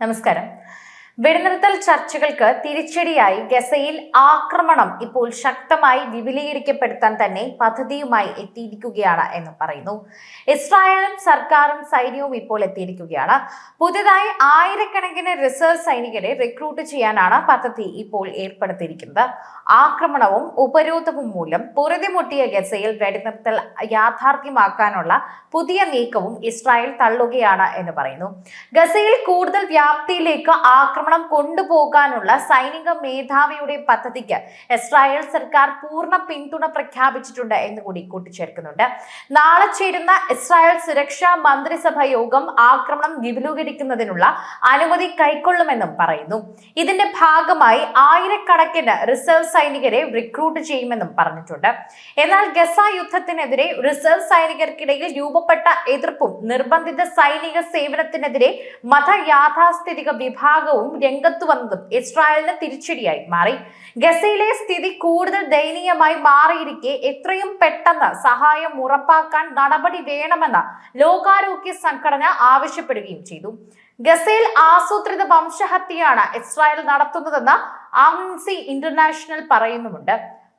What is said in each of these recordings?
നമസ്കാരം വെടിനിർത്തൽ ചർച്ചകൾക്ക് തിരിച്ചടിയായി ഗസയിൽ ആക്രമണം ഇപ്പോൾ ശക്തമായി വിപുലീകരിക്കപ്പെടുത്താൻ തന്നെ പദ്ധതിയുമായി എത്തിയിരിക്കുകയാണ് എന്ന് പറയുന്നു. ഇസ്രായേലും സർക്കാരും സൈന്യവും ഇപ്പോൾ എത്തിയിരിക്കുകയാണ്. പുതിയതായി ആയിരക്കണക്കിന് റിസർവ് സൈനികരെ റിക്രൂട്ട് ചെയ്യാനാണ് പദ്ധതി ഇപ്പോൾ ഏർപ്പെടുത്തിയിരിക്കുന്നത്. ആക്രമണവും ഉപരോധവും മൂലം പൊറുതിമുട്ടിയ ഗസയിൽ വെടിനിർത്തൽ യാഥാർത്ഥ്യമാക്കാനുള്ള പുതിയ നീക്കവും ഇസ്രായേൽ തള്ളുകയാണ് എന്ന് പറയുന്നു. ഗസയിൽ കൂടുതൽ വ്യാപ്തിയിലേക്ക് ആക്രമണം കൊണ്ടുപോകാനുള്ള സൈനിക മേധാവിയുടെ പദ്ധതിക്ക് ഇസ്രായേൽ സർക്കാർ പൂർണ പിന്തുണ പ്രഖ്യാപിച്ചിട്ടുണ്ട് എന്ന് കൂടി കൂട്ടിച്ചേർക്കുന്നുണ്ട്. നാളെ ചേരുന്ന ഇസ്രായേൽ സുരക്ഷാ മന്ത്രിസഭ യോഗം ആക്രമണം വിപുലീകരിക്കുന്നതിനുള്ള അനുമതി കൈക്കൊള്ളുമെന്നും പറയുന്നു. ഇതിന്റെ ഭാഗമായി ആയിരക്കണക്കിന് റിസർവ് സൈനികരെ റിക്രൂട്ട് ചെയ്യുമെന്നും പറഞ്ഞിട്ടുണ്ട്. എന്നാൽ ഗസ യുദ്ധത്തിനെതിരെ റിസർവ് സൈനികർക്കിടയിൽ രൂപപ്പെട്ട എതിർപ്പും നിർബന്ധിത സൈനിക സേവനത്തിനെതിരെ മത യാഥാസ്ഥിതിക വിഭാഗവും രംഗത്തു വന്നതും ഇസ്രായേലിന് തിരിച്ചടിയായി മാറി. ഗസയിലെ സ്ഥിതി കൂടുതൽ ദയനീയമായി മാറിയിരിക്കെ എത്രയും പെട്ടെന്ന് സഹായം ഉറപ്പാക്കാൻ നടപടി വേണമെന്ന് ലോകാരോഗ്യ സംഘടന ആവശ്യപ്പെടുകയും ചെയ്തു. ഗസയിൽ ആസൂത്രിത വംശഹത്യയാണ് ഇസ്രായേൽ നടത്തുന്നതെന്ന് ആംസി ഇന്റർനാഷണൽ പറയുന്നുമുണ്ട്.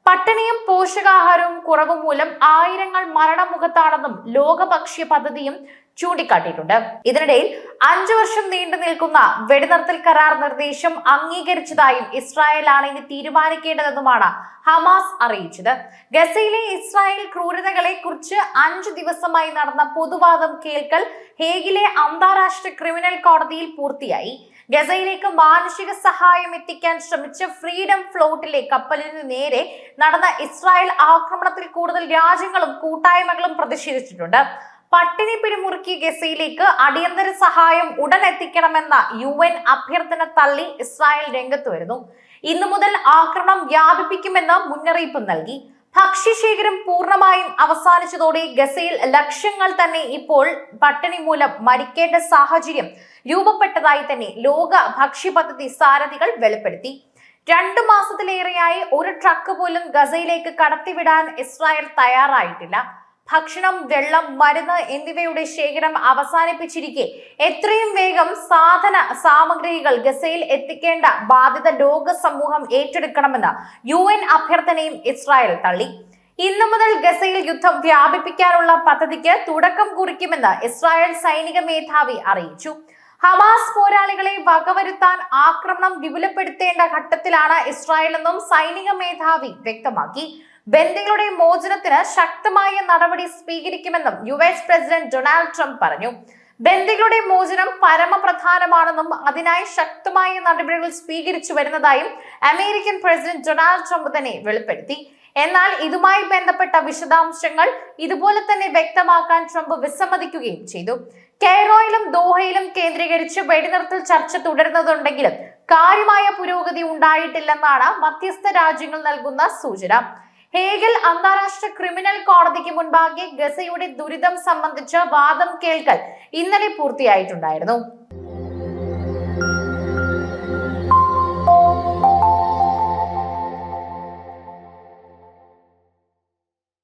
പട്ടിണിയും പോഷകാഹാരവും കുറവ് മൂലം ആയിരങ്ങൾ മരണമുഖത്താണെന്നും ലോകഭക്ഷ്യ പദ്ധതിയും ചൂണ്ടിക്കാട്ടിയിട്ടുണ്ട്. ഇതിനിടയിൽ അഞ്ചു വർഷം നീണ്ടു നിൽക്കുന്ന വെടിനിർത്തൽ കരാർ നിർദ്ദേശം അംഗീകരിച്ചതായും ഇസ്രായേലാണ് ഇനി തീരുമാനിക്കേണ്ടതെന്നുമാണ് ഹമാസ് അറിയിച്ചത്. ഗസയിലെ ഇസ്രായേൽ ക്രൂരതകളെ കുറിച്ച് അഞ്ചു ദിവസമായി നടന്ന പൊതുവാദം കേൾക്കൽ ഹേഗിലെ അന്താരാഷ്ട്ര ക്രിമിനൽ കോടതിയിൽ പൂർത്തിയായി. ഗസയിലേക്ക് മാനുഷിക സഹായം എത്തിക്കാൻ ശ്രമിച്ച ഫ്രീഡം ഫ്ലോട്ടിലെ കപ്പലിന് നേരെ നടന്ന ഇസ്രായേൽ ആക്രമണത്തിൽ കൂടുതൽ രാജ്യങ്ങളും കൂട്ടായ്മകളും പ്രതിഷേധിച്ചിട്ടുണ്ട്. പട്ടിണി പിരിമുറുക്കി ഗസയിലേക്ക് അടിയന്തര സഹായം ഉടൻ എത്തിക്കണമെന്ന യു എൻ അഭ്യർത്ഥന തള്ളി ഇസ്രായേൽ രംഗത്ത് വരുന്നു. ഇന്നു മുതൽ ആക്രമണം വ്യാപിപ്പിക്കുമെന്ന് മുന്നറിയിപ്പ് നൽകി. ഭക്ഷ്യശേഖരം പൂർണമായും അവസാനിച്ചതോടെ ഗസയിൽ ലക്ഷങ്ങൾ തന്നെ ഇപ്പോൾ പട്ടിണി മൂലം മരിക്കേണ്ട സാഹചര്യം രൂപപ്പെട്ടതായി തന്നെ ലോക ഭക്ഷ്യ പദ്ധതി സാരഥികൾ വെളിപ്പെടുത്തി. രണ്ടു മാസത്തിലേറെയായി ഒരു ട്രക്ക് പോലും ഗസയിലേക്ക് കടത്തിവിടാൻ ഇസ്രായേൽ തയ്യാറായിട്ടില്ല. ഭക്ഷണം വെള്ളം മരുന്ന് എന്നിവയുടെ ശേഖരം അവസാനിപ്പിച്ചിരിക്കെ. എത്രയും വേഗം സാധന സാമഗ്രികൾ ഗസയിൽ എത്തിക്കേണ്ട ബാധിത ലോക സമൂഹം ഏറ്റെടുക്കണമെന്ന് യു എൻ അഭ്യർത്ഥനയും ഇസ്രായേൽ തള്ളി. ഇന്നു മുതൽ ഗസയിൽ യുദ്ധം വ്യാപിപ്പിക്കാനുള്ള പദ്ധതിക്ക് തുടക്കം കുറിക്കുമെന്ന് ഇസ്രായേൽ സൈനിക മേധാവി അറിയിച്ചു. ഹമാസ് പോരാളികളെ വകവരുത്താൻ ആക്രമണം വിപുലപ്പെടുത്തേണ്ട ഘട്ടത്തിലാണ് ഇസ്രായേൽ എന്നും സൈനിക മേധാവി വ്യക്തമാക്കി. ബന്ദികളുടെ മോചനത്തിന് ശക്തമായ നടപടി സ്വീകരിക്കുമെന്നും U S president Donald Trump പറഞ്ഞു. ബന്ദികളുടെ മോചനം പരമപ്രധാനമാണെന്നും അതിനായി ശക്തമായ നടപടികൾ സ്വീകരിച്ചു വരുന്നതായും അമേരിക്കൻ പ്രസിഡന്റ് ഡൊണാൾഡ് ട്രംപ് തന്നെ വെളിപ്പെടുത്തി. എന്നാൽ ഇതുമായി ബന്ധപ്പെട്ട വിശദാംശങ്ങൾ ഇതുപോലെ തന്നെ വ്യക്തമാക്കാൻ ട്രംപ് വിസമ്മതിക്കുകയും ചെയ്തു. കെയ്റോയിലും ദോഹയിലും കേന്ദ്രീകരിച്ച് വെടിനിർത്തൽ ചർച്ച തുടരുന്നതുണ്ടെങ്കിലും കാര്യമായ പുരോഗതി ഉണ്ടായിട്ടില്ലെന്നാണ് മധ്യസ്ഥ രാജ്യങ്ങൾ നൽകുന്ന സൂചന. ഹേഗൽ അന്താരാഷ്ട്ര ക്രിമിനൽ കോടതിക്ക് മുൻപാകെ ഗസയുടെ ദുരിതം സംബന്ധിച്ച വാദം കേൾക്കൽ ഇന്നലെ പൂർത്തിയായിട്ടുണ്ടായിരുന്നു.